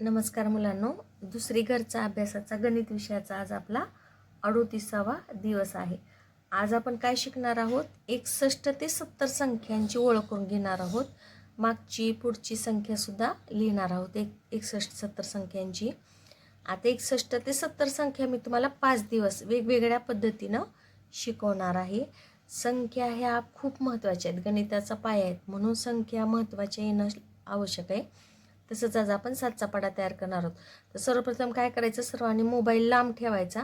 नमस्कार मुलांनो. दुसरी घरचा अभ्यासाचा गणित विषयाचा आज आपला अडोतीसावा दिवस आहे. आज आपण काय शिकणार आहोत? एकसष्ट ते सत्तर संख्यांची ओळख करून घेणार आहोत. मागची पुढची संख्यासुद्धा लिहिणार आहोत. एक एकसष्ट सत्तर संख्यांची. आता एकसष्ट ते सत्तर संख्या मी तुम्हाला पाच दिवस वेगवेगळ्या पद्धतीनं शिकवणार आहे. संख्या ह्या खूप महत्त्वाच्या आहेत. गणिताचा पाया आहेत म्हणून संख्या महत्त्वाच्या येणं आवश्यक आहे. तसंच आज आपण सातचा पाडा तयार करणार आहोत. तर सर्वप्रथम काय करायचं? सर्वांनी मोबाईल लांब ठेवायचा.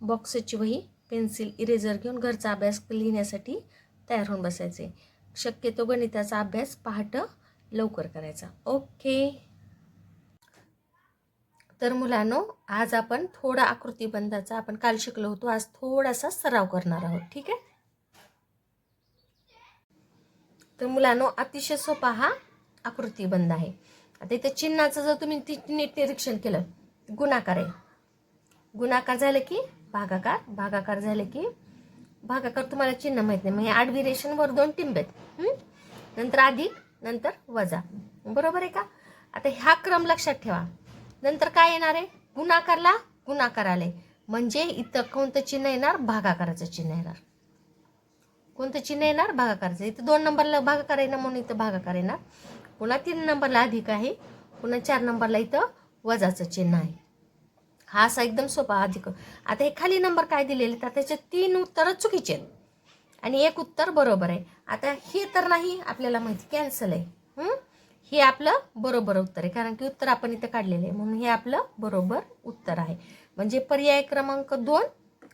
बॉक्सची वही पेन्सिल इरेझर घेऊन घरचा अभ्यास लिहिण्यासाठी तयार होऊन बसायचे. शक्यतो गणिताचा अभ्यास पहाटं लवकर करायचा. ओके. तर मुलांनो आज आपण थोडा आकृतीबंधाचा आपण काल शिकलो होतो. आज थोडासा सराव करणार आहोत. ठीक आहे? तर मुलांनो अतिशय सोपा हा आकृतीबंध आहे. आता इथं चिन्हाचं जर तुम्ही ती नीट निरीक्षण केलं गुणाकार आहे. गुणाकार झालं की भागाकार भागाकार झाले की भागाकार तुम्हाला चिन्ह माहीत नाही. म्हणजे आडवी रेषांवर दोन टिंबेत नंतर अधिक नंतर वजा. बरोबर आहे का? आता हा क्रम लक्षात ठेवा. नंतर काय येणार आहे? गुणाकारला गुणाकार आले म्हणजे इथं कोणतं चिन्ह येणार? भागाकाराचं चिन्ह येणार. कोणतं चिन्ह येणार? भागाकाराचं. इथं दोन नंबरला भागाकार येणार म्हणून इथं भागाकार येणार. पुन्हा तीन नंबरला अधिक आहे. पुन्हा चार नंबरला इथं वजाचं चिन्ह आहे. हा असा एकदम सोपा अधिक. आता हे खाली नंबर काय दिलेले? तर त्याचे तीन उत्तरं चुकीचे आहेत. आणि एक उत्तर बरोबर आहे. आता हे तर नाही आपल्याला माहिती कॅन्सल आहे. हे? आपलं बरोबर उत्तर आहे. कारण की उत्तर आपण इथं काढलेलं आहे. म्हणून हे आपलं बरोबर उत्तर आहे. म्हणजे पर्याय क्रमांक दोन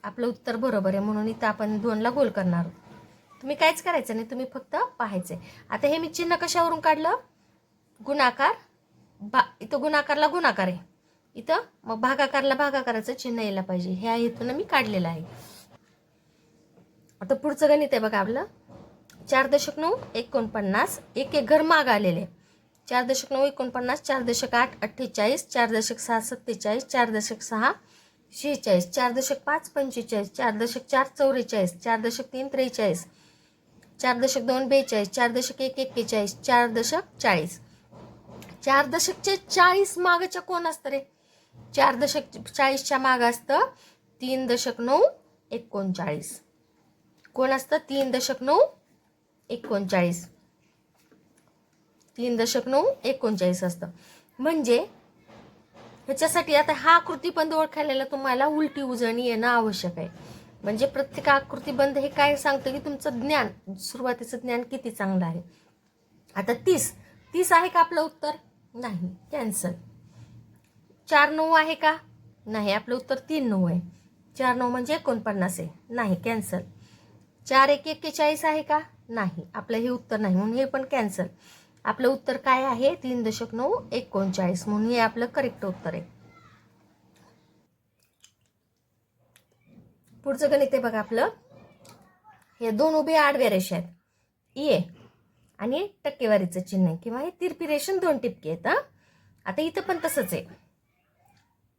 आपलं उत्तर बरोबर आहे. म्हणून इथं आपण दोनला गोल करणार आहोत. तुम्ही काहीच करायचं नाही. तुम्ही फक्त पाहायचं आता हे मी चिन्ह कशावरून काढलं? गुणाकार बा इथं गुणाकारला गुणाकार आहे इथं मग भागाकारला भागाकाराचं चिन्ह यायला पाहिजे ह्या हेतून मी काढलेलं आहे आता पुढचं गणित आहे बघा आपलं चार दशक नऊ एकोणपन्नास एक एक घर माग आलेले चार दशक नऊ एकोणपन्नास चार दशक आठ अठ्ठेचाळीस चार दशक सहा सत्तेचाळीस चार दशक सहा शेहेचाळीस चार दशक पाच पंचेचाळीस चार दशक चार चौवेचाळीस चार दशक तीन त्रेचाळीस चार दशक दोन बेचाळीस चार दशक एक एक्केचाळीस चार दशक चाळीस चार दशकचे चाळीस मागच्या कोण असतं रे? चार दशक चाळीसच्या माग असतं तीन दशक नऊ एकोणचाळीस. कोण असतं? तीन दशक नऊ एकोणचाळीस. तीन दशक नऊ एकोणचाळीस असतं. म्हणजे ह्याच्यासाठी आता हा आकृतीबंध ओळखायला तुम्हाला उलटी उजळणी येणं आवश्यक आहे. म्हणजे प्रत्येक आकृतीबंध हे काय सांगतं की तुमचं ज्ञान सुरुवातीचं ज्ञान किती चांगलं आहे? आता तीस. तीस आहे का आपलं उत्तर? नाही कॅन्सल चार नऊ आहे का? नाही आपलं उत्तर तीन नऊ आहे. चार नऊ म्हणजे एकोणपन्नास आहे. नाही कॅन्सल चार एक एक्केचाळीस आहे का? नाही आपलं हे उत्तर नाही म्हणून हे पण कॅन्सल आपलं उत्तर काय आहे? तीन दशक नऊ एकोणचाळीस म्हणून हे आपलं करेक्ट उत्तर आहे. पुढचं गणित आहे बघा आपलं. हे दोन उभे आडव्या रेषा आहेत ये आणि टक्केवारीचं चिन्ह आहे. किंवा हे तिरपी रेषण दोन टिपके आहेत आता इथं पण तसंच आहे.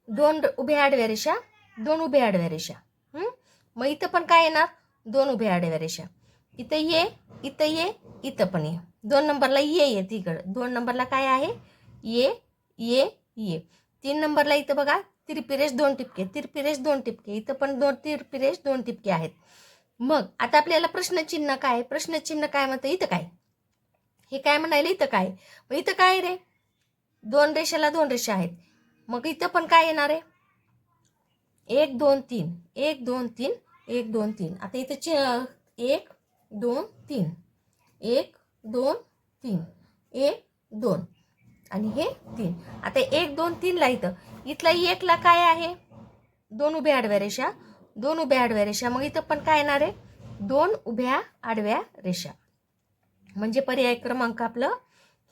दोन उभ्या आडव्या रेषा दोन उभ्या आडव्या रेषा मग इथं पण काय येणार? दोन उभ्या आडव्या रेषा. इथं ये इथं ये इथं पण ये. दोन नंबरला ये ये तिकडं. दोन नंबरला काय आहे? ये ये ये. तीन नंबरला इथं बघा तिरपिरेश दोन टिपके. तिरपिरेश दोन टिपके. इथं पण दोन तिरपिरेश दोन टिपके आहेत. मग आता आपल्याला प्रश्नचिन्ह काय प्रश्नचिन्ह काय म्हणतं? इथं काय? हे काय म्हणायला इथं काय? मग इथं काय रे? दोन रेषेला दोन रेषा आहेत. मग इथं पण काय येणार आहे? एक दोन तीन. एक दोन तीन. एक दोन तीन. आता इथं चे एक दोन तीन. एक दोन तीन. एक दोन. आणि हे तीन. आता एक दोन तीनला इथं. इथला एकला काय आहे? दोन उभ्या आडव्या रेषा. दोन उभ्या आडव्या रेषा. मग इथं पण काय येणार आहे? दोन उभ्या आडव्या रेषा. म्हणजे पर्याय क्रमांक आपलं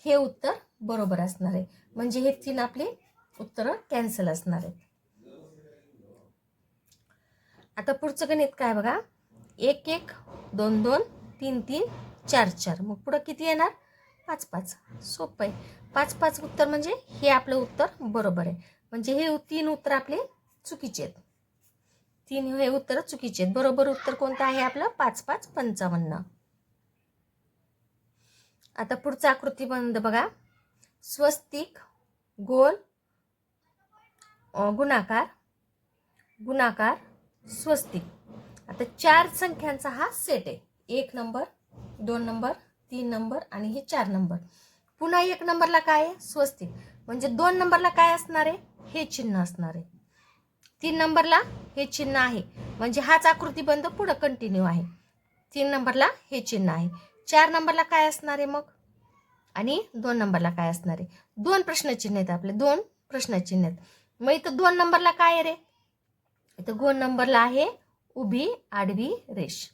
हे उत्तर बरोबर असणार आहे. म्हणजे हे तीन आपले उत्तरं कॅन्सल असणार आहेत. आता पुढचं गणित काय बघा? एक एक दोन दोन तीन तीन चार चार. मग पुढं किती येणार? पाच पाच. सोपं आहे. पाच पाच उत्तर म्हणजे हे आपलं उत्तर बरोबर आहे. म्हणजे हे तीन उत्तर आपले चुकीचे आहेत. तीन हे उत्तर चुकीचे आहेत. बरोबर उत्तर कोणतं आहे आपलं? पाच पाच पंचावन्न. आता पुढचा आकृतीबंध बघा. स्वस्तिक गोल गुणाकार गुणाकार स्वस्तिक. आता चार संख्यांचा हा सेट आहे. एक नंबर दोन नंबर तीन नंबर आणि हे चार नंबर पुन्हा एक नंबरला काय आहे? स्वस्तिक. म्हणजे दोन नंबरला काय असणार आहे? हे चिन्ह असणार आहे. तीन नंबरला हे चिन्ह आहे. म्हणजे हाच आकृतीबंध पुढं कंटिन्यू आहे. तीन नंबरला हे चिन्ह आहे. चार नंबरला काय असणार आहे मग? आणि दोन नंबरला काय असणार आहे? दोन प्रश्नचिन्ह आहेत आपले दोन प्रश्नचिन्ह आहेत. मग इथं दोन नंबरला काय आहे रे? इथं दोन नंबरला आहे उभी आडवी रेष.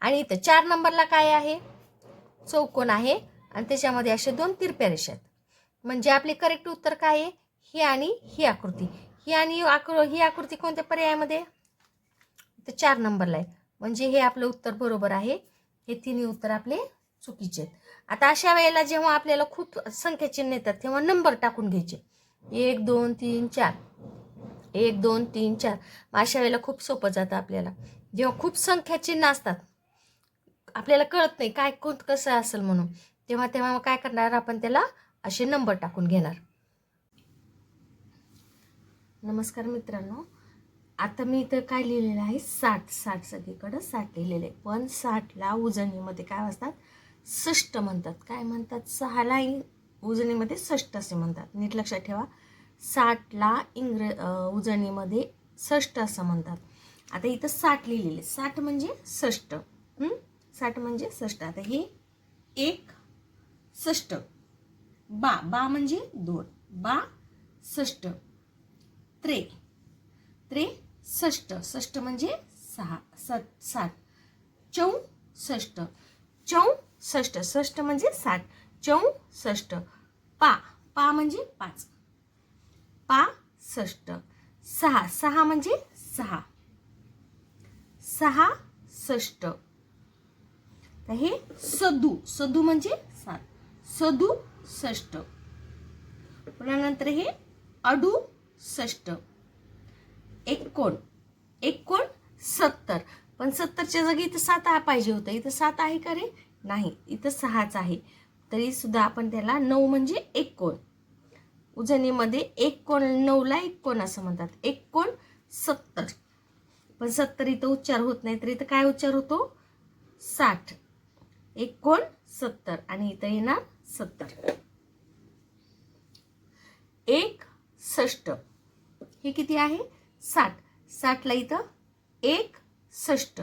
आणि इथं चार नंबरला काय आहे? चौकोन आहे. आणि त्याच्यामध्ये असे दोन तिरप्या रेषा आहेत. म्हणजे आपले करेक्ट उत्तर काय आहे? ही आणि ही आकृती. ही आणि आकृ ही आकृती कोणत्या पर्यायामध्ये? तर चार नंबरला आहे. म्हणजे हे आपलं उत्तर बरोबर आहे. हे तिन्ही उत्तर आपले चुकीचे आहेत. आता अशा वेळेला जेव्हा आपल्याला खूप संख्या चिन्ह येतात तेव्हा नंबर टाकून घ्यायचे. एक दोन तीन चार. एक दोन तीन चार. मग अशा वेळेला खूप सोपं जातं आपल्याला. जेव्हा खूप संख्या चिन्ह असतात आपल्याला कळत नाही काय कोण कसं असेल म्हणून तेव्हा तेव्हा मग काय करणार आपण त्याला असे नंबर टाकून घेणार. नमस्कार मित्रांनो. आता मी इथं काय लिहिलेलं आहे? साठ साठ सगळीकडं साठ लिहिलेलं आहे. पण साठला उजळणीमध्ये काय वाजतात? षष्ट म्हणतात. काय म्हणतात? सहाला इ- उजळणीमध्ये षष्ट असे म्हणतात. नीट लक्षात ठेवा. साठला इंग्र अं, उजळणीमध्ये षष्ट असं म्हणतात. आता इथं साठ लिहिलेले साठ म्हणजे षष्ट साठ म्हणजे षष्ट आता हे एक षष्ट बा बा म्हणजे दोन. बा षष्ट त्रे. त्रे षष्ट षष्ट म्हणजे सहा सत सात. चौ षष्ट चौ षष्ट षष्ट म्हणजे सात. चौ षष्ट पा. पा म्हणजे पाच. पा षष्ट सहा. सहा म्हणजे सहा. सहा षष्ट तर हे सदू. सदू म्हणजे सात. सदू षष्ट पुन्हा नंतर हे अडू षष्ट एकोण एकोण सत्तर. पण सत्तरच्या जागी इथं सात हा पाहिजे होतं. इथं सात आहे का रे? नाही. इथं सहाच आहे. तरी सुद्धा आपण त्याला नऊ म्हणजे एकोण उजनीमध्ये एक कोण नऊला एक कोण असं म्हणतात. एक कोण? सत्तर. पण सत्तर इथं उच्चार होत नाही तर इथं काय उच्चार होतो? साठ. एक कोण? सत्तर. आणि इथं येणार सत्तर. एक षष्ट हे किती आहे? साठ. साठला इथं एक षष्ट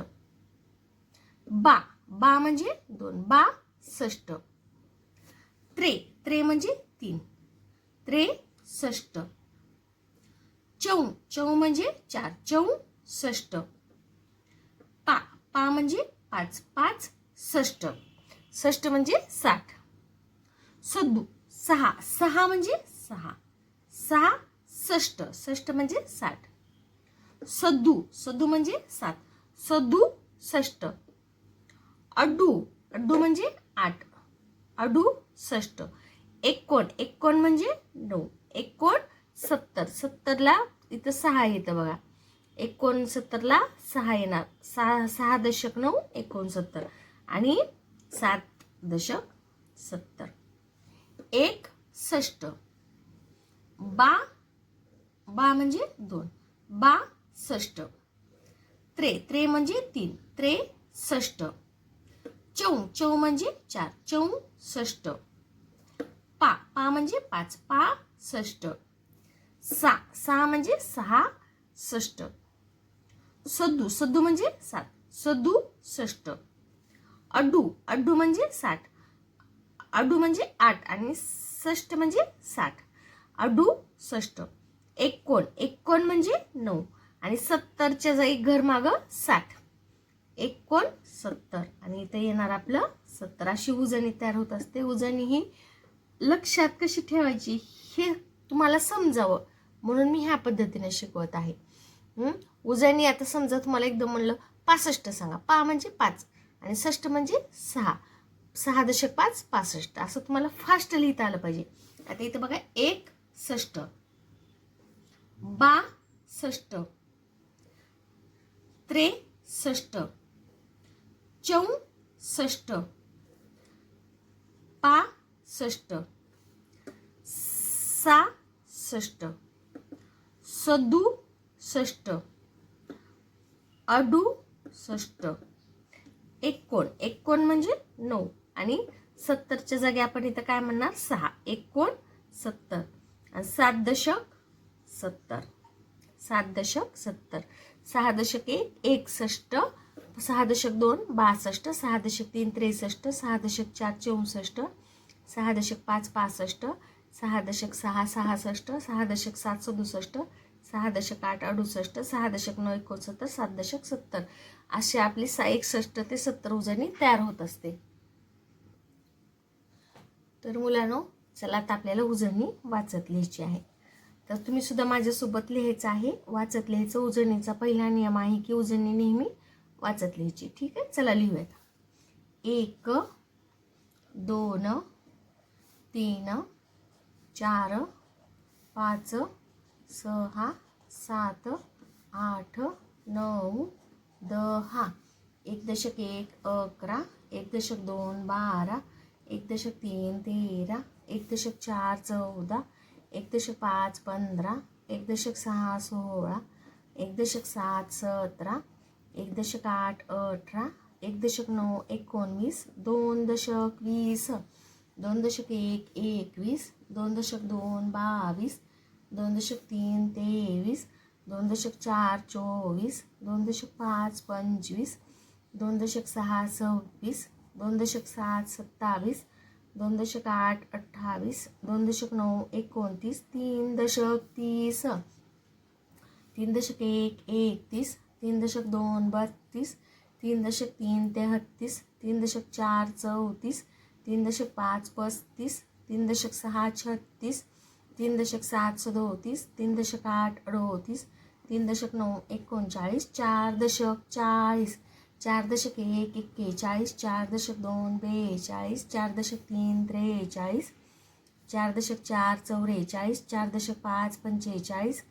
बा. बा म्हणजे दोन. बा षष्ट त्रे. त्रे म्हणजे तीन. त्रे षष्ट चौ चौ म्हणजे चार. चौ षष्ट पा. पा म्हणजे पाच. पाच षष्ट षष्ट म्हणजे साठ. सद्दू सहा. सहा म्हणजे सहा. सहा षष्ट षष्ट म्हणजे साठ. सद्दू सद्दू म्हणजे सात. सद्दू षष्ट अडू अड्डू म्हणजे आठ. अडू षष्ट एकोण एकोण म्हणजे नऊ. एकोण सत्तर. सत्तरला इथं सहा येतं बघा. एकोणसत्तरला सहा येणार. सहा सहा दशक नऊ एकोणसत्तर आणि सात दशक सत्तर. एक षष्ट बा बा म्हणजे दोन. बा षष्ट त्रे. त्रे म्हणजे तीन. त्रे षष्ट चौ. चौ म्हणजे चार. चौ षष्ट पा. पा म्हणजे पाच. पा षष्ट सा. सहा म्हणजे सहा षष्ट सदू. सदू म्हणजे सात. सदू षष्ट अडू. अडू म्हणजे साठ. अडू म्हणजे आठ आणि षष्ट म्हणजे साठ. अडू षष्ट एकोण एकोण म्हणजे नऊ. आणि सत्तरच्या जाई घर मागं साठ. एकोण सत्तर. आणि इथे येणार आपलं सत्तर. अशी उजणी तयार होत असते. उजणी ही लक्षात कशी ठेवायची? हे तुम्हाला समजावं. म्हणून मी ह्या पद्धतीने शिकवत आहे. उजणी आता समजा तुम्हाला एकदम म्हणलं पासष्ट सांगा. पा म्हणजे पाच. आणि षष्ट म्हणजे सहा. सहा दशक पाच पासष्ट. असं तुम्हाला फास्ट लिहिता आलं पाहिजे. आता इथं बघा एक षष्ट बा षष्ट त्रेसष्ट. चौसष्ट. पासष्ट. सासष्ट. सदुसष्ट. अडुसष्ट. एकोण एकोण म्हणजे नऊ. आणि सत्तरच्या जागी आपण इथं काय म्हणणार? सहा. एकोण सत्तर. आणि सात दशक सत्तर. सात दशक सत्तर. सहा दशक एक एकसष्ट सहा दशक दोन बासष्ट सहा दशक तीन त्रेसष्ट सहा दशक चार चौसष्ट सहा दशक पाच पासष्ट सहा दशक सहा सहासष्ट सहा दशक सात सदुसष्ट सहा दशक आठ अडुसष्ट सहा दशक नऊ एकोणसत्तर सात दशक सत्तर. अशी आपली सा एकसष्ट ते सत्तर उजनी तयार होत असते. तर मुलांनो चला आता आपल्याला उजळणी वाचत लिहायची आहे. तर तुम्ही सुद्धा माझ्यासोबत लिहायचं आहे. वाचत लिहायचं. उजळणीचा पहिला नियम आहे की उजळणी नेहमी वाचत लिहायची. ठीक आहे? चला लिहूयात. एक दोन तीन चार पाच सहा सात आठ नऊ दहा. एक दशक एक अकरा. एक दशक दोन बारा. एक दशक तीन तेरा. एक दशक चार चौदा. एक दशक पाच पंधरा एक दशक सहा सोळा एक दशक सात सतरा एक दशक आठ अठरा एक दशक नऊ एकोणवीस दोन दशक वीस दोन दशक एक एकवीस दोन दशक दोन बावीस दोन दशक तीन तेवीस दोन दशक चार चोवीस दोन दशक पाच पंचवीस दोन दशक सहा सव्वीस दोन दशक सात सत्तावीस दोन दशक आठ अठ्ठावीस दोन दशक नऊ एकोणतीस तीन दशक तीस तीन दशक एक एकतीस तीन दशक दोन बत्तीस तीन दशक तीन तेहत्तीस तीन दशक चार चौतीस तीन दशक पाच पस्तीस तीन दशक सहा छत्तीस तीन दशक सात सदोतीस तीन दशक आठ अडोतीस तीन दशक नऊ एकोणचाळीस चार दशक चाळीस चार दशक एक एक्केचाळीस चार दशक दोन बेचाळीस चार दशक तीन त्रेचाळीस चार दशक चार चौवेचाळीस चार दशक पाच पंचेचाळीस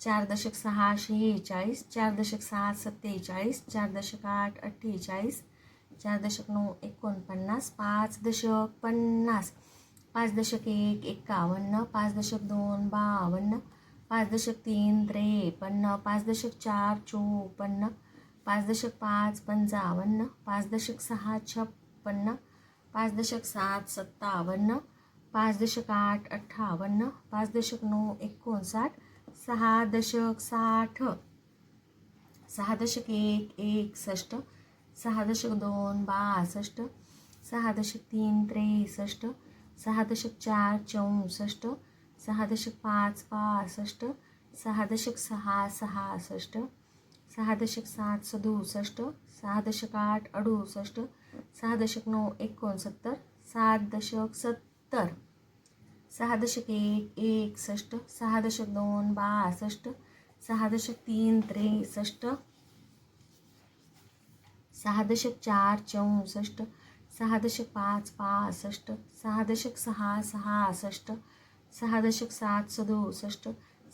चार दशक सहा शेहेचाळीस चार दशक सात सत्तेचाळीस चार दशक आठ अठ्ठेचाळीस चार दशक नऊ एकोणपन्नास पाच दशक पन्नास पाच दशक एक एकावन्न पाच दशक दोन बावन्न पाच दशक तीन त्रेपन्न पाच दशक चार चोपन्न पाच दशक पाच पंचावन्न पाच दशक सहा छप्पन्न पाच दशक सात सत्तावन्न पाच दशक आठ अठ्ठावन्न पाच दशक नऊ एकोणसाठ सहा दशक साठ सहा दशक एक एकसष्ट सहा दशक दोन बासष्ट सहा दशक तीन त्रेसष्ट सहा दशक चार चौसष्ट सहा दशक पाच पासष्ट सहा दशक सहा सहासष्ट सहा दशक सात सदुसष्ट सहा दशक आठ अडुसष्ट सहा दशक नऊ एकोणसत्तर सात दशक सत्तर सहा दशक एक एकसष्ट सहा दशक दोन बासष्ट सहा दशक तीन त्रेसष्ट सहा दशक चार चौसष्ट सहा दशक पाच पासष्ट सहा दशक सहा सहासष्ट सहा दशक सात सदुसष्ट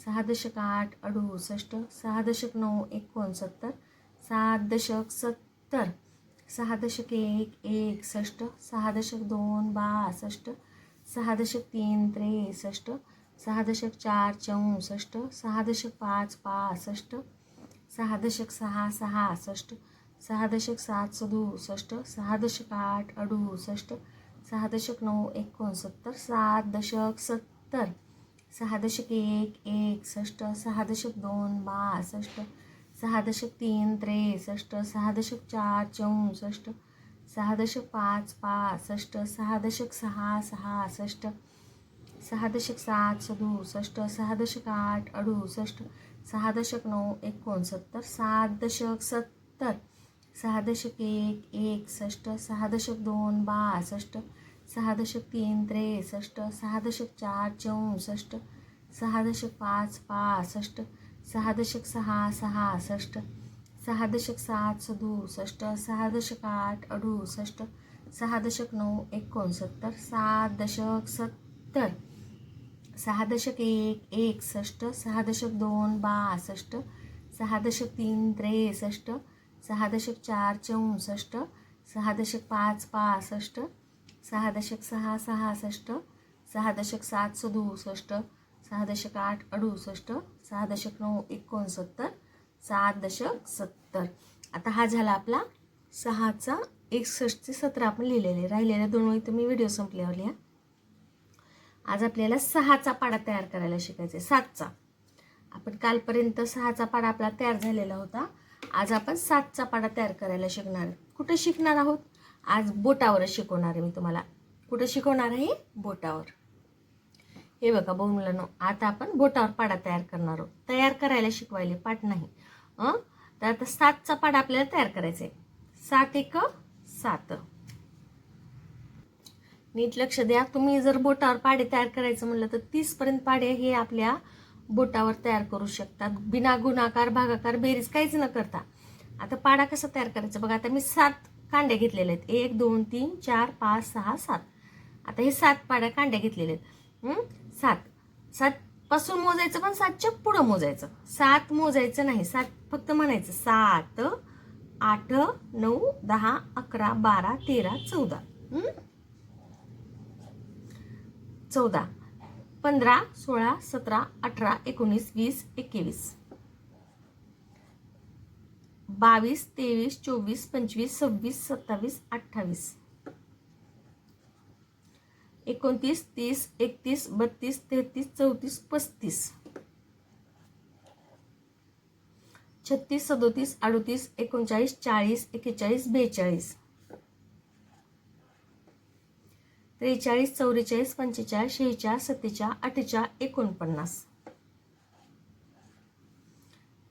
सहा दशक आठ अडुसष्ट सहा दशक नऊ एकोणसत्तर सात दशक सत्तर सहा दशक एक एकसष्ट सहा दशक दोन बासष्ट सहा दशक तीन त्रेसष्ट सहा दशक चार चौसष्ट सहा दशक पाच पासष्ट सहा दशक सहा सहासष्ट सहा दशक सात सदुसष्ट सहा दशक आठ अडुसष्ट सहा दशक नऊ एकोणसत्तर सात दशक सत्तर सहा दशक एक एकसष्ट सहा दशक दोन बासष्ट सहा दशक तीन त्रेसष्ट सहा दशक चार चौसष्ट सहा दशक पाच पासष्ट सहा दशक सहा सहासष्ट सहा दशक सात सदुसष्ट सहा दशक आठ अडुसष्ट सहा दशक नऊ एकोणसत्तर सात दशक सत्तर सहा दशक एक एकसष्ट सहा दशक दोन बासष्ट सहा दशक तीन त्रेसष्ट सहा दशक चार चौसष्ट सहा दशक पाच पासष्ट सहा दशक सहा सहासष्ट सहा दशक सात सदुसष्ट सहा दशक आठ अडुसष्ट सहा दशक नऊ एकोणसत्तर सात दशक सत्तर सहा दशक एक एकसष्ट सहा दशक दोन बासष्ट सहा दशक तीन त्रेसष्ट सहा दशक चार चौसष्ट सहा दशक पाच पासष्ट सहा दशक सहा सहासष्ट सहा दशक सात सदुसष्ट सहा दशक आठ अडुसष्ट सहा दशक नऊ एकोणसत्तर सात दशक सत्तर. आता हा झाला आपला सहाचा एकसष्टचे सतरा आपण लिहिलेले. राहिलेल्या दोन वेळी तुम्ही व्हिडिओ संपल्यावर लिहा. आज आपल्याला सहाचा पाडा तयार करायला शिकायचा आहे सातचा. आपण कालपर्यंत सहाचा पाडा आपला तयार झालेला होता. आज आपण सातचा पाडा तयार करायला शिकणार कुठे शिकणार आहोत? आज बोटावरच शिकवणार आहे मी तुम्हाला. कुठं शिकवणार आहे? बोटावर. हे बघा बघ मुलांनो आता आपण बोटावर पाडा तयार करणार आहोत. तयार करायला शिकवायले पाठ नाही. अं? तर आता सातचा पाडा आपल्याला तयार करायचा आहे. सात एक सात. नीट लक्ष द्या. तुम्ही जर बोटावर पाडे तयार करायचं म्हणलं तर तीसपर्यंत पाडे हे आपल्या बोटावर तयार करू शकतात. बिना गुणाकार भागाकार बेरीज काहीच न करता. आता पाडा कसा तयार करायचा? बघा आता मी सात कांड्या घेतलेले आहेत. एक दोन तीन चार पाच सहा सात. आता हे सात पाड्या कांड्या घेतलेले आहेत. सात. सात पासून मोजायचं पण सातच्या पुढं मोजायचं. सात मोजायचं नाही. सात फक्त म्हणायचं. सात आठ नऊ दहा अकरा बारा तेरा चौदा. चौदा. पंधरा सोळा सतरा अठरा एकोणीस वीस एकवीस. बावीस तेवीस चोवीस पंचवीस सव्वीस सत्तावीस अठ्ठावीस. एकोणतीस तीस एकतीस बत्तीस तेहतीस चौतीस पस्तीस. छत्तीस सदोतीस अडोतीस एकोणचाळीस चाळीस एक्केचाळीस बेचाळीस. त्रेचाळीस चौवेचाळीस पंचेचाळीस शेहेचाळीस सत्तेचाळीस अठ्ठेचाळीस एकोणपन्नास.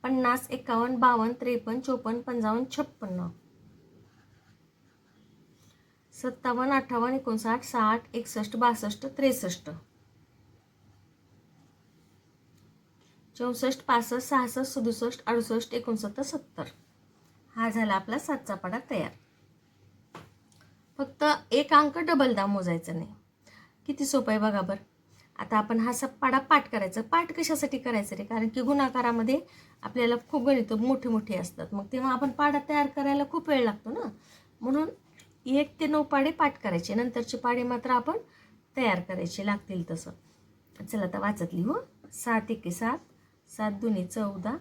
पन्नास एकावन्न बावन्न त्रेपन्न चोपन्न पंचावन्न छप्पन्न. सत्तावन्न अठ्ठावन्न एकोणसाठ साठ एकसष्ट बासष्ट त्रेसष्ट. चौसष्ट पासष्ट सहासष्ट सदुसष्ट अडुसष्ट एकोणसत्तर सत्तर. हा झाला आपला सातचा पाडा तयार. फक्त एक अंक डबलदा मोजायचं नाही. किती सोपं आहे बघा बरं. आता आपण हा सप्पाडा पाठ करायचा. पाठ कशासाठी करायचं रे? कारण की गुणाकारामध्ये आपल्याला खूप गणित मोठे मोठे असतात. मग तेव्हा आपण पाडा तयार करायला खूप वेळ लागतो ना? म्हणून एक ते नऊ पाडे पाठ करायचे. नंतरचे पाडे मात्र आपण तयार करायचे लागतील तसं. चला आता वाचत लिहू सात एके सात. सात दोन्ही चौदा.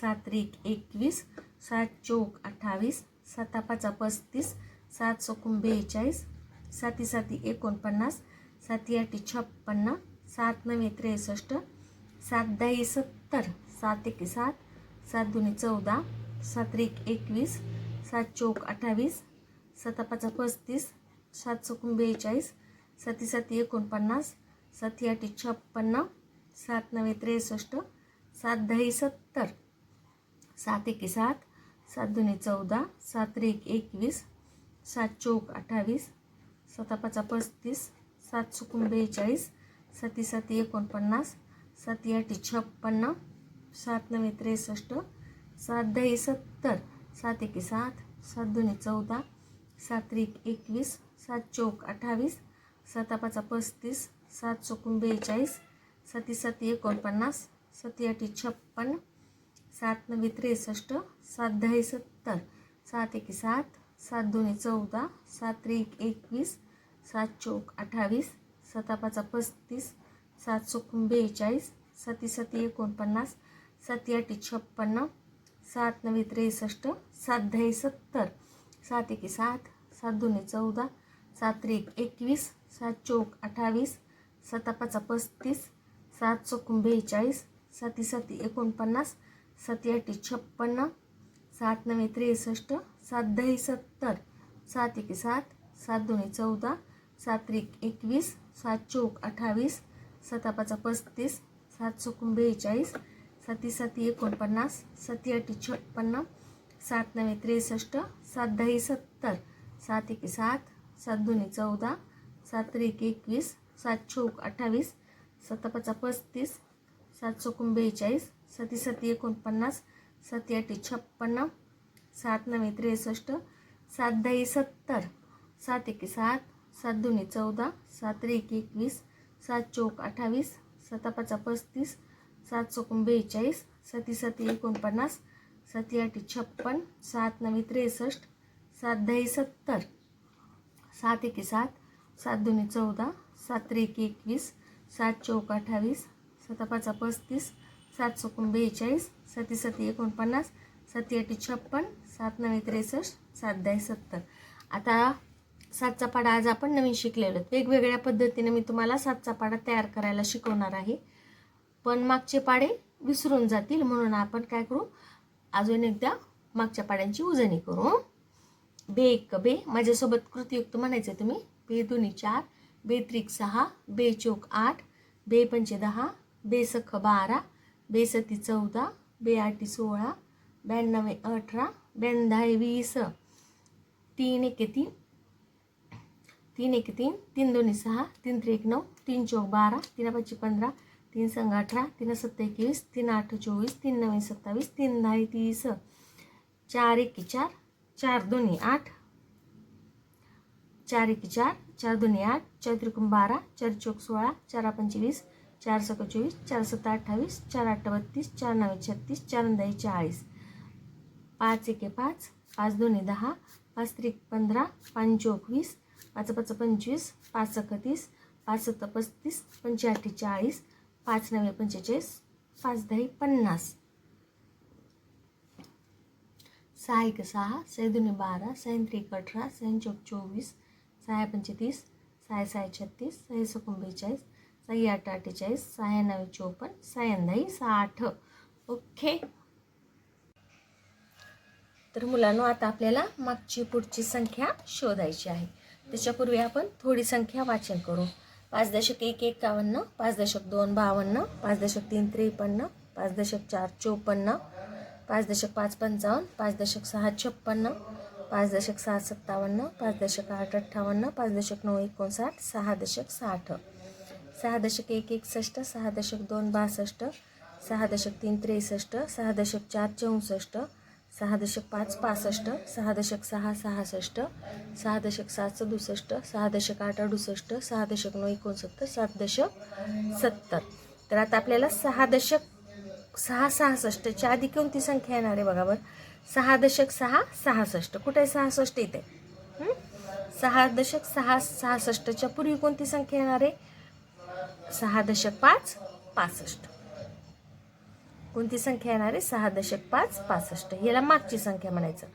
सात एक एकवीस. सात चौक अठ्ठावीस. साता पाचा पस्तीस. सात चौकून बेचाळीस साती साती एकोणपन्नास. साती आठी छप्पन्न. सात नव्हे त्रेसष्ट सात दही सत्तर सात एके सात सात दुनी चौदा सात एक एकवीस सात चौक अठ्ठावीस सतापाचा पस्तीस सात चौकून बेचाळीस साती साती एकोणपन्नास साती आठी छप्पन्न सात नवे त्रेसष्ट सात दही सत्तर सात एके सात सात दुनी चौदा सात एक एकवीस सात चौक अठ्ठावीस साता पाचा पस्तीस सात चुकून बेचाळीस सती सती एकोणपन्नास सती आठी छप्पन्न सात नवे त्रेसष्ट सात दही सत्तर सात एके सात सात दोन्ही चौदा सात एक एकवीस सात चौक अठ्ठावीस साता पाचा पस्तीस सात चौकून बेचाळीस सती सती एकोणपन्नास सती आठी छप्पन्न सात नवे त्रेसष्ट सात दही सत्तर सात एके सात सात दोन्ही चौदा सात एक एकवीस सात चौक अठ्ठावीस सतापाचा पस्तीस सात सुकून बेचाळीस सती सती एकोणपन्नास सती आठी छप्पन्न सात नवे त्रेसष्ट सात दहा सत्तर सात एके सात सात दोन्ही चौदा सात त्रिक एकवीस सात चौक अठ्ठावीस सतापाचा पस्तीस सात चौकून बेचाळीस सती सती एकोणपन्नास सती आठी छप्पन्न सात नवे त्रेसष्ट सात दहा सत्तर सात एके सात सात दोन्ही चौदा सात त्रिक एकवीस सात चौक अठ्ठावीस सतापाचा पस्तीस सात चौकून बेचाळीस साती साती एकोणपन्नास साती आठी छप्पन्न सात नवे त्रेसष्ट सात दही सत्तर सात एके सात सात दोन्ही चौदा सात एक एकवीस सात चौक अठ्ठावीस सतापाचा पस्तीस सात चौकून बेचाळीस सती सती एकोणपन्नास सती आठी छप्पन्न सात नवे त्रेसष्ट सात दही सत्तर सात एके सात सात दोन्ही चौदा सात एक एकवीस सात चौक अठ्ठावीस सतापाचा पस्तीस सात चौकून बेचाळीस सती सती एकोणपन्नास सती आठी छप्पन सात नवे त्रेसष्ट सात दही सत्तर. सात एके सात सात दोन्ही चौदा सात एक एकवीस सात चौक अठ्ठावीस सतापाचा पस्तीस सात चौकून बेचाळीस सती सती एकोणपन्नास सती आठी छप्पन सात नवे त्रेसष्ट सात दही सत्तर. आता सातचा पाडा आज आपण नवीन शिकलेलो वेगवेगळ्या पद्धतीने मी तुम्हाला सातचा पाडा तयार करायला शिकवणार आहे. पण मागचे पाडे विसरून जातील म्हणून आपण काय करू? अजून एकदा मागच्या पाड्यांची उजणी करू. बे एक बे माझ्यासोबत कृतियुक्त म्हणायचं तुम्ही. बे दोन्ही चार बे त्रिक सहा बे चोक आठ बे पंचे दहा बे सख बारा बे सती चौदा बे आठी सोळा ब्याण्णवे अठरा ब्याण्णव वीस. तीन एके तीन तीन एक तीन तीन दोन्ही सहा तीन त्रिक नऊ तीन चौक बारा तीन पाचशे पंधरा तीन संघ अठरा तीन सत्ता एकवीस तीन आठ चोवीस तीन नवे सत्तावीस तीन दहा तीस. चार एकी चार चार दोन्ही आठ. चार एक चार चार दोन्ही आठ चार त्रिकोण बारा चार चौक सोळा चार पंचवीस चार सक चोवीस चार सत्ता अठ्ठावीस चार आठ बत्तीस चार नवे छत्तीस चार दहा चाळीस. पाच एके पाच पाच दोन्ही दहा पाच त्रिक पंधरा पाच चौक वीस पाच पाच पंचवीस पाच सक तीस पाच सत्ता पस्तीस पंचे चाळीस पाच नव्या पंचेचाळीस पाच दही पन्नास. सहा एक सहा सहा दोन्ही बारा सहा त्रिक अठरा सहा चौक चोवीस सहा पंचेतीस सहा सहा छत्तीस सहा सकोण बेचाळीस सहा आठ अठ्ठेचाळीस सहा नवे चोपन्न सहा दही सहा आठ. ओके. तर मुलांनो आता आपल्याला मागची पुढची संख्या शोधायची आहे. त्याच्यापूर्वी आपण थोडी संख्या वाचन करू. पाच दशक एक एकावन्न पाच दशक दोन बावन्न पाच दशक तीन त्रेपन्न पाच दशक चार चोपन्न पाच दशक पाच पंचावन्न पाच दशक सहा छप्पन्न पाच दशक सहा सत्तावन्न पाच दशक आठ अठ्ठावन्न पाच दशक नऊ एकोणसाठ सहा दशक साठ. सहा दशक एक एकसष्ट सहा दशक दोन बासष्ट सहा दशक तीन त्रेसष्ट सहा दशक चार चौसष्ट सहा दशक पाच पासष्ट सहा दशक सहा सहासष्ट सहा दशक सात सदुसष्ट सहा दशक आठ अडुसष्ट सहा दशक नऊ एकोणसत्तर सात दशक सत्तर. तर आता आपल्याला सहा दशक सहा सहासष्टच्या आधी कोणती संख्या येणार आहे बघा बरं. सहा दशक सहा सहासष्ट. कुठे आहे सहासष्ट इथे सहा दशक सहा सहासष्टच्या पूर्वी कोणती संख्या येणार आहे? सहा दशक पाच पासष्ट. कोणती संख्या येणार आहे? सहा दशक पाच पासष्ट. याला मागची संख्या म्हणायचं.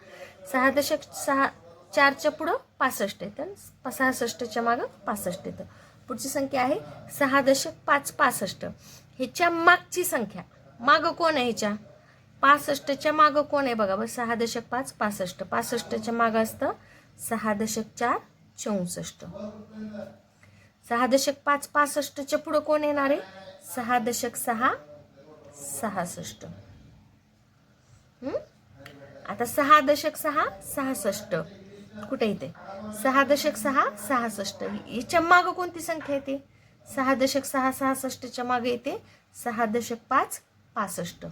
सहा दशक सहा चारच्या पुढं पासष्ट येतं. सहासष्टच्या मागं पासष्ट येतं. पुढची संख्या आहे सहा दशक पाच पासष्ट. ह्याच्या मागची संख्या. मागं कोण आहे ह्याच्या? पासष्टच्या मागं कोण आहे बघा बरं. सहा दशक पाच पासष्ट. पासष्टच्या मागं असतं सहा दशक चार चौसष्ट. सहा दशक पाच पासष्टच्या पुढं कोण येणार आहे? सहा दशक सहा सहासष्ट. आता सहा दशक सहा सहासष्ट. कुठे येते सहा दशक सहा सहासष्ट. याच्या मागं कोणती संख्या येते? सहा दशक सहा सहासष्टच्या मागे येते. सहा दशक पाच पासष्ट.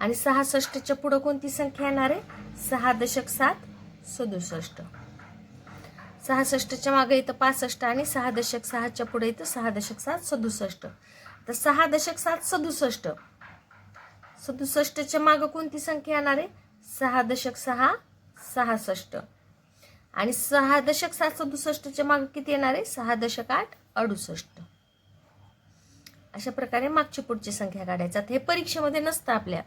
आणि सहासष्टच्या पुढं कोणती संख्या येणार आहे? सहा दशक सात सदुसष्ट. सहासष्टच्या मागे येतं पासष्ट आणि सहा दशक सहाच्या पुढे येतं सहा दशक सात सदुसष्ट. तर सहा दशक सात सदुसष्ट. सदुसष्टच्या मागं कोणती संख्या येणार आहे? सहा दशक सहा सहासष्ट. आणि सहा दशक सात सदुसष्टच्या मागं किती येणार आहे? सहा दशक आठ अडुसष्ट. अशा प्रकारे मागची पुढची संख्या काढायच्यात हे परीक्षेमध्ये नसतं आपल्या.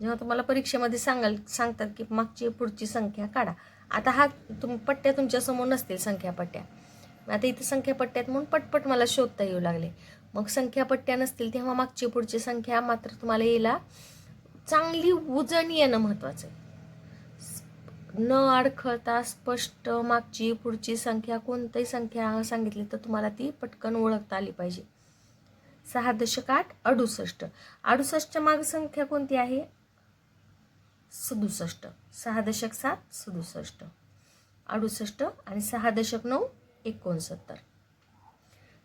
जेव्हा तुम्हाला परीक्षेमध्ये सांगाल सांगतात की मागची पुढची संख्या काढा. आता हा तुम पट्ट्या तुमच्यासमोर नसतील संख्या पट्ट्या आता इथे संख्या पट्ट्यात म्हणून पटपट मला शोधता येऊ लागले. मग संख्या पट्ट्या नसतील तेव्हा मागची पुढची संख्या मात्र तुम्हाला याला चांगली उजण येणं महत्त्वाचं आहे. न अडखळता स्पष्ट मागची पुढची संख्या कोणतीही संख्या सांगितली तर तुम्हाला ती पटकन ओळखता आली पाहिजे. सहा दशक आठ अडुसष्ट. अडुसष्टच्या माग संख्या कोणती आहे? सदुसष्ट. सहा दशक सात सदुसष्ट. अडुसष्ट आणि सहा दशक नऊ एकोणसत्तर.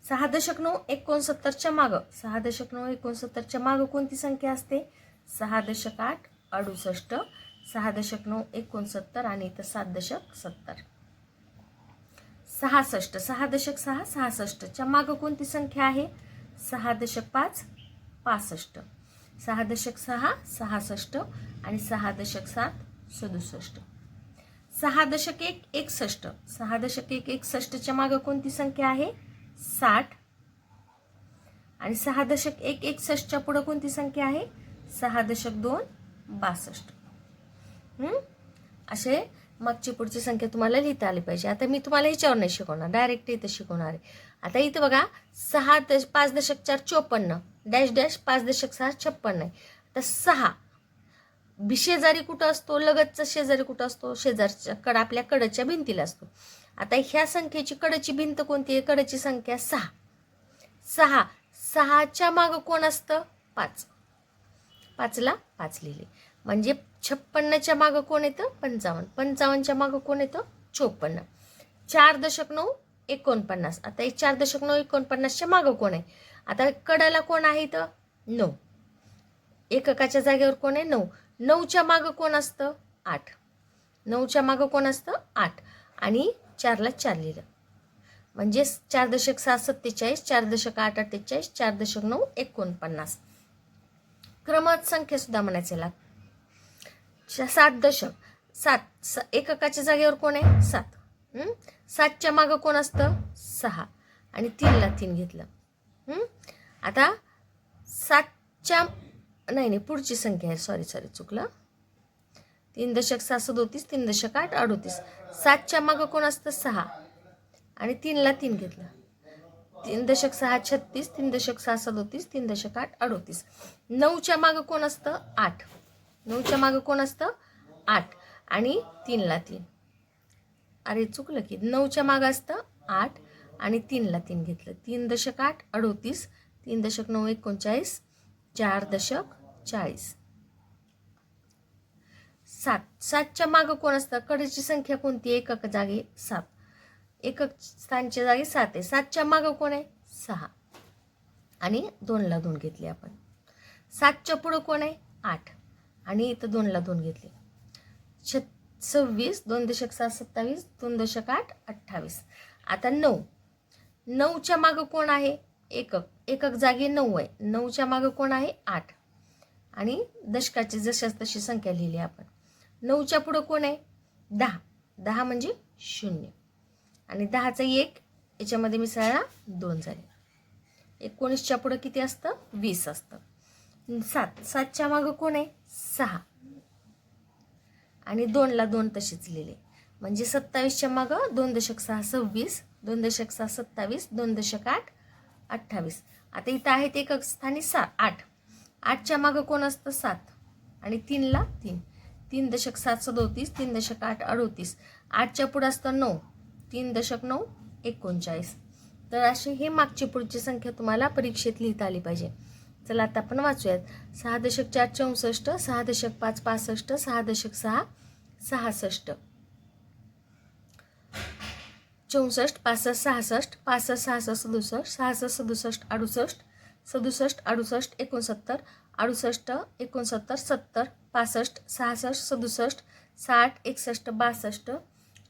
सहा दशक नऊ एकोणसत्तरच्या मागं सहा दशक नऊ एकोणसत्तरच्या मागं कोणती संख्या असते सहा दशक आठ अडुसष्ट सहा दशक नऊ एकोणसत्तर आणि इथं सात दशक सत्तर सहासष्ट सहा दशक सहा सहासष्टच्या मागं कोणती संख्या आहे सहा दशक पाच पासष्ट सहा दशक सहा सहासष्ट आणि सहा दशक सात सदुसष्ट सहा दशक एक एकसष्ट सहा दशक एक एकसष्टच्या मागं कोणती संख्या आहे साठ. आणि सहा दशक एक एकसष्टच्या पुढं कोणती संख्या आहे? सहा दशक दोन बासष्ट. असे मागची पुढची संख्या तुम्हाला लिहिता आली पाहिजे. आता मी तुम्हाला ह्याच्यावर नाही शिकवणार. डायरेक्ट इथं शिकवणार आहे. आता इथं बघा सहा दश पाच दशक चार चोपन्न. डॅश डॅश पाच दशक सहा छप्पन्न आहे. आता सहा. बी शेजारी कुठं असतो? लगतचा शेजारी कुठं असतो? शेजारच्या कड आपल्या कडच्या भिंतीला असतो. आता ह्या संख्येची कडची भिंत कोणती आहे? कडची संख्या सहा. सहा. सहाच्या मागं कोण असतं? पाच. पाचला पाच लिहिले. म्हणजे छप्पन्नच्या मागं कोण येतं? पंचावन्न. पंचावन्नच्या मागं कोण येतं? चोपन्न. चार दशक नऊ एकोणपन्नास. आता एक चार दशक नऊ एकोणपन्नासच्या मागं कोण आहे? आता कडाला कोण आहे तर नऊ. एककाच्या जागेवर कोण आहे? नऊ. नऊच्या मागं कोण असतं? आठ. नऊच्या मागं कोण असतं? आठ. आणि चारला चार लिहिलं. म्हणजे चार दशक सहा सत्तेचाळीस चार दशक आठ अठ्ठेचाळीस चार दशक नऊ एकोणपन्नास. क्रमात संख्यासुद्धा म्हणायचं म्हणायचे लाग श- सात दशक. सात स एककाच्या जागेवर कोण आहे? सात. सातच्या मागं कोण असतं? सहा. आणि तीनला तीन घेतलं. आता सातच्या नाही नाही पुढची संख्या आहे. सॉरी सॉरी चुकलं. तीन दशक सहा सदोतीस तीन दशक आठ अडोतीस सातच्या मागं कोण असतं? सहा. आणि तीनला तीन घेतलं. तीन दशक सहा छत्तीस तीन दशक सहा सदोतीस तीन दशक आठ अडोतीस नऊच्या मागं कोण असतं? आठ. नऊच्या मागं कोण असतं? आठ. आणि तीनला तीन. अरे चुकलं की. नऊच्या मागं असतं? आठ. आणि तीनला तीन घेतलं. तीन दशक आठ अडोतीस तीन दशक नऊ एकोणचाळीस चार दशक चाळीस. सात. सातच्या मागं कोण असतं? कडेची संख्या कोणती एकक जागी सात. एकक स्थानच्या जागी सात आहे. सातच्या मागं कोण आहे? सहा. आणि दोनला दोन घेतले आपण. सातच्या पुढं कोण आहे? आठ. आणि इथं दोनला दोन घेतले. छ सव्वीस दोन दशक सात सत्तावीस दोन दशक आठ अठ्ठावीस. आता नऊ. नऊच्या मागं कोण आहे? एकक. एकक जागी नऊ आहे. नऊच्या मागं कोण आहे? आठ. आणि दशकाची जशाच तशी संख्या लिहिली आपण. नऊच्या पुढं कोण आहे? दहा. दहा म्हणजे शून्य. आणि दहाचा एक याच्यामध्ये मिसळला दोन झाले. एकोणीसच्या पुढं किती असतं? वीस असतं. सात. सातच्या मागं कोण आहे? सहा. आणि दोनला दोन तसेच लिहिले. म्हणजे सत्तावीसच्या मागं दोन दशक सहा सव्वीस दोन दशक सहा सत्तावीस दोन दशक आठ अठ्ठावीस. आता इथं आहेत एक स्थानी सा आठ. आठच्या मागं कोण असतं? सात. आणि तीनला तीन. तीन दशक सात सदोतीस तीन दशक आठ अडोतीस. आठच्या पुढं असतं नऊ तीन दशक नऊ एकोणचाळीस. तर अशी हे मागची पुढची संख्या तुम्हाला परीक्षेत लिहिता आली पाहिजे. चला आता आपण वाचूयात. सहा दशक चार चौसष्ट सहा दशक पाच पासष्ट सहा दशक सहा सहासष्ट. चौसष्ट पासष्ट सहासष्ट पासष्ट सहासष्ट सदुसष्ट सहासष्ट सदुसष्ट अडुसष्ट सदुसष्ट अडुसष्ट एकोणसत्तर अडुसष्ट एकोणसत्तर सत्तर पासष्ट सहासष्ट सदुसष्ट साठ एकसष्ट बासष्ट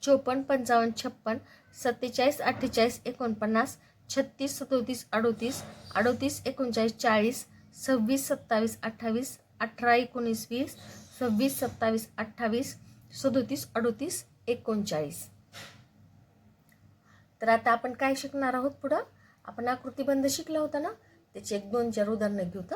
चोपन्न पंचावन्न छप्पन सत्तेचाळीस अठ्ठेचाळीस एकोणपन्नास छत्तीस सदोतीस अडोतीस अडोतीस एकोणचाळीस चाळीस सव्वीस सत्तावीस अठ्ठावीस अठरा एकोणीस वीस सव्वीस सत्तावीस अठ्ठावीस सदोतीस अडोतीस एकोणचाळीस. तर आता आपण काय शिकणार आहोत पुढं? आपण आकृतीबंध शिकला होता ना? त्याची एक दोन चार उदाहरणं घेऊ तर.